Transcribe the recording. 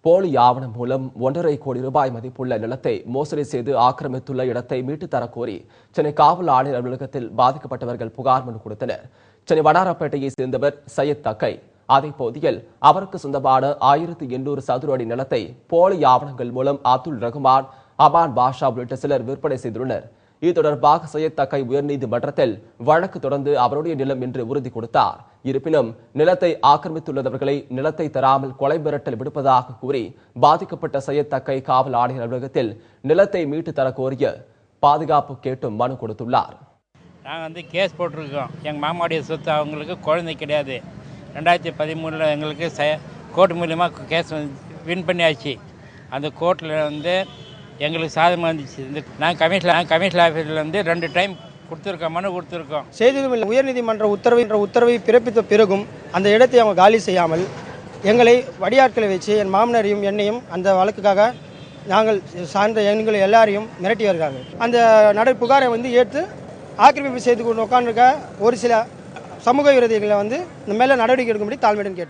போலி ஆவணம் மூலம் ஒன்றரை கோடி ரூபாய் மதிப்புள்ள நிலத்தை மோசடி செய்து ஆக்கிரமித்துள்ள இடத்தை மீட்டுத் தரக்கோரி சென்னை காவல் ஆணையர் அலுவலகத்தில் பாதிக்கப்பட்டவர்கள் புகார் மனு கொடுத்தனர். சென்னை வடாரப்பேட்டையை சேர்ந்தவர் சையத் தக்கை. அதே போதியில் அவருக்கு சொந்தமான ஆயிரத்தி எண்ணூறு சதுர அடி நிலத்தை போலி ஆவணங்கள் மூலம் அப்துல் ரகுமான் அபான் பாஷா உள்ளிட்ட சிலர் விற்பனை செய்துள்ளனர். இது தொடர்பாக சையத் தக்கை உயர்நீதிமன்றத்தில் வழக்கு தொடர்ந்து அவருடைய நிலம் என்று உறுதி கொடுத்தார். இருப்பினும் நிலத்தை ஆக்கிரமித்துள்ளவர்களை நிலத்தை தராமல் கொலை மிரட்டல் விடுப்பதாக கூறி பாதிக்கப்பட்ட சையத் தக்கை காவல் ஆணையர் அலுவலகத்தில் நிலத்தை மீட்டு தர கோரிய பாதுகாப்பு கேட்டும் மனு கொடுத்துள்ளார். நாங்கள் வந்து கேஸ் போட்டிருக்கோம். எங்கள் மாமாவுடைய சொத்து அவங்களுக்கு குழந்தை கிடையாது. ரெண்டாயிரத்தி பதிமூணில் எங்களுக்கு ச கோர்ட் மூலியமாக கேஸ் வின் பண்ணியாச்சு. அந்த கோர்ட்டில் வந்து எங்களுக்கு சாதகமாக இருந்துச்சு. இந்த நாங்கள் கமிஷன் நாங்கள் கமிஷன் ஆஃபீஸில் வந்து ரெண்டு டைம் கொடுத்துருக்கோம் மனு கொடுத்துருக்கோம். செய்ததும் இல்லை உயர்நீதிமன்ற உத்தரவு என்ற உத்தரவை பிறப்பித்த பிறகும் அந்த இடத்தை அவங்க காலி செய்யாமல் எங்களை வடியாட்களை வச்சு என் மாமனாரையும் என்னையும் அந்த வழக்குக்காக நாங்கள் சார்ந்த எங்களை எல்லாரையும் மிரட்டி வருகிறார்கள் அந்த நடை புகாரை வந்து ஏற்று ஆக்கிரமிப்பு செய்து கொண்டு உட்காந்துருக்க ஒரு சில சமூக விரோதிகளை வந்து இந்த மேலே நடவடிக்கை எடுக்கும்படி தாழ்மையுடன் கேட்டு